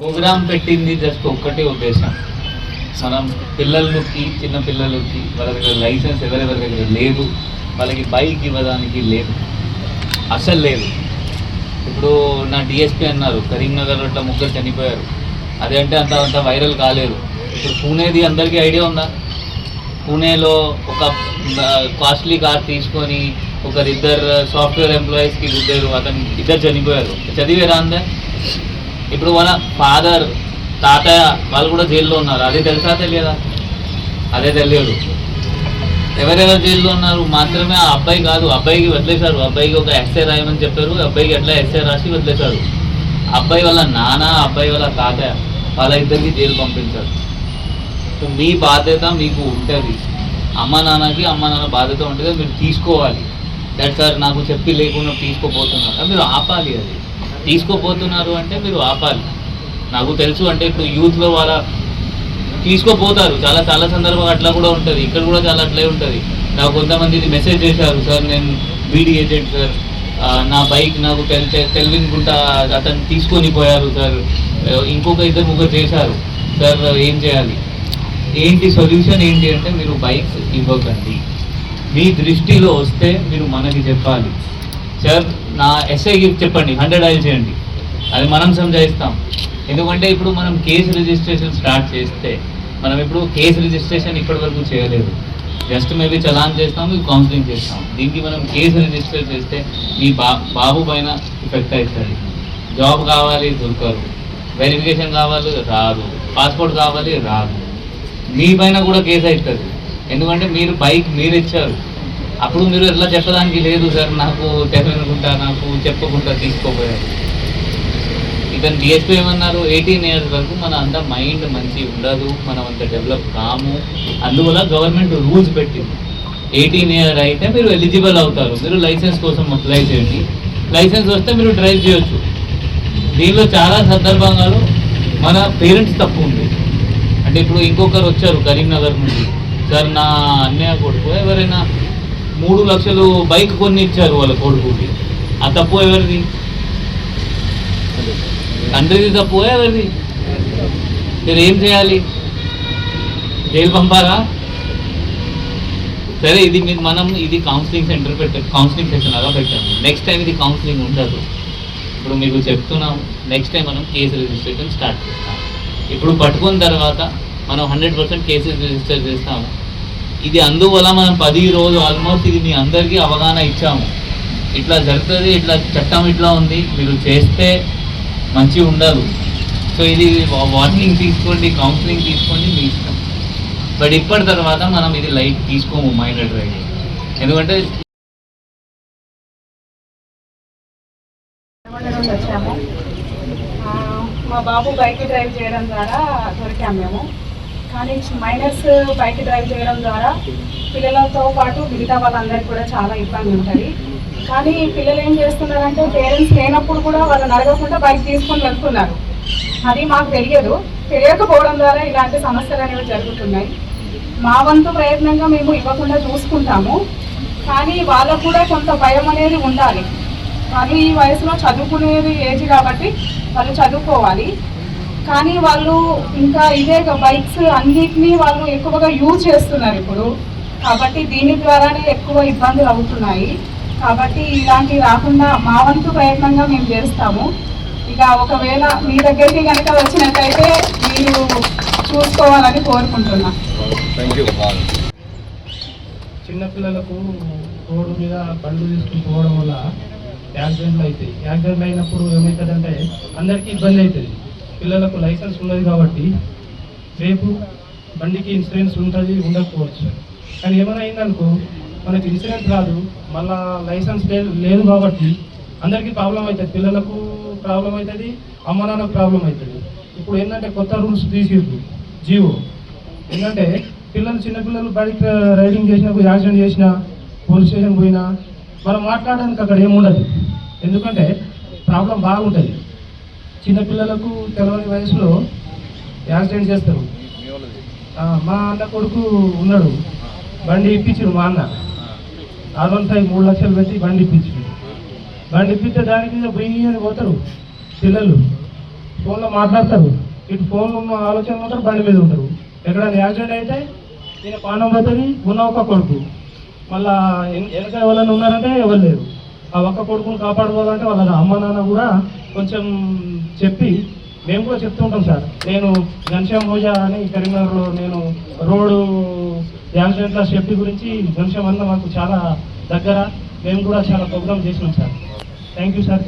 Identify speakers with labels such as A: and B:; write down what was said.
A: Programme పెట్టింది just ఒక్కటే ఉద్దేశం. మనం పిల్లలకి చిన్న పిల్లలకి వాళ్ళ దగ్గర లైసెన్స్ ఎవరెవరి దగ్గర లేదు వాళ్ళకి బైక్ ఇవ్వడానికి లేదు. అసలు లేదు. ఇప్పుడు నా డిఎస్పీ అన్నారు కరీంనగర్ అట్లా ముగ్గురు చనిపోయారు. అదే అంటే అంత అంత వైరల్ కాలేదు. ఇప్పుడు పూణేది అందరికీ ఐడియా ఉందా? పూణేలో ఒక కాస్ట్లీ కార్ తీసుకొని ఒకరిద్దరు సాఫ్ట్వేర్ ఎంప్లాయీస్కి ఇద్దరు అతను ఇద్దరు చనిపోయారు. చదివేరా అందే ఇప్పుడు వాళ్ళ ఫాదర్ తాతయ్య వాళ్ళు కూడా జైల్లో ఉన్నారు. అదే తెలుసా తెలియదా? అదే తెలియదు. ఎవరెవరు జైల్లో ఉన్నారు? మాత్రమే ఆ అబ్బాయి కాదు అబ్బాయికి వదిలేశారు. అబ్బాయికి ఒక ఎస్ఏ రాయమని చెప్పారు. అబ్బాయికి ఎట్లా ఎస్ఏ రాసి వదిలేశారు? అబ్బాయి వాళ్ళ నాన్న అబ్బాయి వాళ్ళ తాతయ్య వాళ్ళ ఇద్దరికి జైలు పంపించారు. సో మీ బాధ్యత మీకు ఉంటుంది. అమ్మ నాన్నకి అమ్మ నాన్న బాధ్యత ఉంటుంది మీరు తీసుకోవాలి. దట్ సార్ నాకు చెప్పి లేకుండా తీసుకోపోతున్నారు. మీరు ఆపాలి అది. తీసుకోపోతున్నారు అంటే మీరు ఆపాలి. నాకు తెలుసు అంటే ఇప్పుడు యూత్లో వాళ్ళ తీసుకోపోతారు. చాలా చాలా సందర్భాలు అట్లా కూడా ఉంటుంది. ఇక్కడ కూడా చాలా అట్లే ఉంటుంది. నాకు కొంతమంది ఇది మెసేజ్ చేశారు. సార్ నేను బీడీ ఏజెంట్ సార్. నా బైక్ నాకు తెలి తెల్- తెలివినుకుంటా అతను తీసుకొని పోయారు సార్. ఇంకొక ఇద్దరు ముగ్గురు చేశారు. సార్ ఏం చేయాలి? ఏంటి సొల్యూషన్ ఏంటి అంటే మీరు బైక్స్ ఇవ్వకండి. మీ దృష్టిలో వస్తే మీరు మనకి చెప్పాలి. సార్ నా ఎస్ఐకి చెప్పండి హండ్రెడ్ ఐల్ చేయండి. అది మనం సంజాయిస్తాం. ఎందుకంటే ఇప్పుడు మనం కేసు రిజిస్ట్రేషన్ స్టార్ట్ చేస్తే మనం ఇప్పుడు కేసు రిజిస్ట్రేషన్ ఇప్పటి వరకు చేయలేదు. జస్ట్ మేబీ చలాన్ చేస్తాం మీకు కౌన్సిలింగ్ చేస్తాం దీనికి మనం కేసు రిజిస్టర్ చేస్తే మీ బా బాబు పైన ఎఫెక్ట్ అవుతుంది. జాబ్ కావాలి దొరకరు వెరిఫికేషన్ కావాలి రాదు. పాస్పోర్ట్ కావాలి రాదు. మీ పైన కూడా కేసు అవుతుంది. ఎందుకంటే మీరు బైక్ మీరు ఇచ్చారు. అప్పుడు మీరు ఎట్లా చెప్పడానికి లేదు సార్ నాకు తెలియనుకుంటా నాకు చెప్పకుండా తీసుకోపోయారు ఇతను డిఎస్పీ ఏమన్నారు? ఎయిటీన్ ఇయర్స్ వరకు మన అంత మైండ్ మంచి ఉండదు మనం అంత డెవలప్ కాము. అందువల్ల గవర్నమెంట్ రూల్స్ పెట్టింది. ఎయిటీన్ ఇయర్ అయితే మీరు ఎలిజిబుల్ అవుతారు. మీరు లైసెన్స్ కోసం అప్లై చేయండి. లైసెన్స్ వస్తే మీరు డ్రైవ్ చేయొచ్చు. దీనిలో చాలా సందర్భంగాలు మన పేరెంట్స్ తప్పు ఉంది. అంటే ఇప్పుడు ఇంకొకరు వచ్చారు కరీంనగర్ నుండి. సార్ నా అన్నయ్య కొడుకు ఎవరైనా మూడు లక్షలు బైక్ కొన్ని ఇచ్చారు వాళ్ళ కొడుకుకి. ఆ తప్పు ఎవరిది? తండ్రిది తప్పు ఎవరిది? మీరు ఏం చేయాలి? జైలు పంపాలా సరే ఇది మీరు మనం ఇది కౌన్సిలింగ్ సెంటర్ పెట్టారు కౌన్సిలింగ్ సెషన్ అలా పెట్టాము. నెక్స్ట్ టైం ఇది కౌన్సిలింగ్ ఉండదు. ఇప్పుడు మీకు చెప్తున్నాం నెక్స్ట్ టైం మనం కేసు రిజిస్ట్రేషన్ స్టార్ట్ చేస్తాం ఇప్పుడు పట్టుకున్న తర్వాత మనం హండ్రెడ్ పర్సెంట్ కేసెస్ రిజిస్టర్ చేస్తాము. ఇది అందువల్ల మనం పది రోజు ఆల్మోస్ట్ ఇది మీ అందరికీ అవగాహన ఇచ్చాము. ఇట్లా జరుగుతుంది ఇట్లా చట్టం ఇట్లా ఉంది మీరు చేస్తే మంచి ఉండదు. సో ఇది వార్నింగ్ తీసుకోండి కౌన్సిలింగ్ తీసుకోండి మీ ఇష్టం. బట్ ఇప్పటి తర్వాత మనం ఇది లైట్ తీసుకోము మైనర్ డ్రైవింగ్ ఎందుకంటే
B: మా బాబు బైక్ డ్రైవ్ చేయడం ద్వారా దొరికాము మేము. కానీ మైనస్ బైక్ డ్రైవ్ చేయడం ద్వారా పిల్లలతో పాటు మిగతా వాళ్ళందరికీ కూడా చాలా ఇబ్బంది ఉంటుంది. కానీ పిల్లలు ఏం చేస్తున్నారంటే పేరెంట్స్ లేనప్పుడు కూడా వాళ్ళని అడగకుండా బైక్ తీసుకొని వెళ్తున్నారు. అది మాకు తెలియదు. తెలియకపోవడం ద్వారా ఇలాంటి సమస్యలు అనేవి జరుగుతున్నాయి. మా వంతు ప్రయత్నంగా మేము ఇవ్వకుండా చూసుకుంటాము. కానీ వాళ్ళకు కూడా కొంత భయం అనేది ఉండాలి. వాళ్ళు ఈ వయసులో చదువుకునేది ఏజ్ కాబట్టి వాళ్ళు చదువుకోవాలి. కానీ వాళ్ళు ఇంకా ఇదే బైక్స్ అన్నిటినీ వాళ్ళు ఎక్కువగా యూజ్ చేస్తున్నారు ఇప్పుడు. కాబట్టి దీని ద్వారానే ఎక్కువ ఇబ్బందులు అవుతున్నాయి. కాబట్టి ఇలాంటివి రాకుండా మా వంతు ప్రయత్నంగా మేము చేస్తాము. ఇక ఒకవేళ మీ దగ్గరికి కనుక వచ్చినట్టయితే మీరు చూసుకోవాలని కోరుకుంటున్నా.
C: చిన్నపిల్లలకు రోడ్డు మీద బండ్లు తీసుకుని పోవడం వల్ల యాక్సిడెంట్లు అవుతాయి. యాక్సిడెంట్లు అయినప్పుడు ఏమవుతుందంటే అందరికీ ఇబ్బంది అవుతుంది. పిల్లలకు లైసెన్స్ ఉన్నది కాబట్టి రేపు బండికి ఇన్సూరెన్స్ ఉంటుంది ఉండకపోవచ్చు. కానీ ఏమైనా అయిందనుకో మనకి ఇన్సూరెన్స్ రాదు మళ్ళా లైసెన్స్ లేదు లేదు కాబట్టి అందరికీ ప్రాబ్లం అవుతుంది. పిల్లలకు ప్రాబ్లం అవుతుంది అమ్మ నాన్నకు ప్రాబ్లం అవుతుంది. ఇప్పుడు ఏంటంటే కొత్త రూల్స్ తీసిర్రు జీవో. ఏంటంటే పిల్లలు చిన్నపిల్లలు బైక్ రైడింగ్ చేసినప్పుడు యాక్సిడెంట్ చేసినా పోలీస్ స్టేషన్ పోయినా మనం మాట్లాడడానికి అక్కడ ఏముండదు. ఎందుకంటే ప్రాబ్లం బాగుంటుంది. చిన్నపిల్లలకు తెలవని వయసులో యాక్సిడెంట్ చేస్తారు. మా అన్న కొడుకు ఉన్నాడు. బండి ఇప్పించారు మా అన్న. ఆరు వన్ ఫైవ్ మూడు లక్షలు పెట్టి బండి ఇప్పించారు బండి ఇప్పిస్తే దాని మీద పోయి అని పోతారు పిల్లలు. ఫోన్లో మాట్లాడతారు. ఇటు ఫోన్లో ఉన్న ఆలోచనలు ఉంటారు బండి మీద ఉంటారు ఎక్కడైనా యాక్సిడెంట్ అయితే నేను పానం పోతుంది ఉన్న ఒక కొడుకు. మళ్ళా వెనక ఎవరైనా ఉన్నారంటే ఎవరు లేరు. ఆ ఒక్క కొడుకుని కాపాడుకోవాలంటే వాళ్ళ అమ్మ నాన్న కూడా కొంచెం చెప్పి మేము కూడా చెప్తూ ఉంటాం సార్. నేను ఘనశ్యామ్ రోజా అని కరీంనగర్లో నేను రోడ్డు యాక్సిడెంట్ల సేఫ్టీ గురించి ఘనశ్యామ్ అన్న మాకు చాలా దగ్గర. మేము కూడా చాలా ప్రోగ్రామ్ చేసినాం సార్. Thank you sir.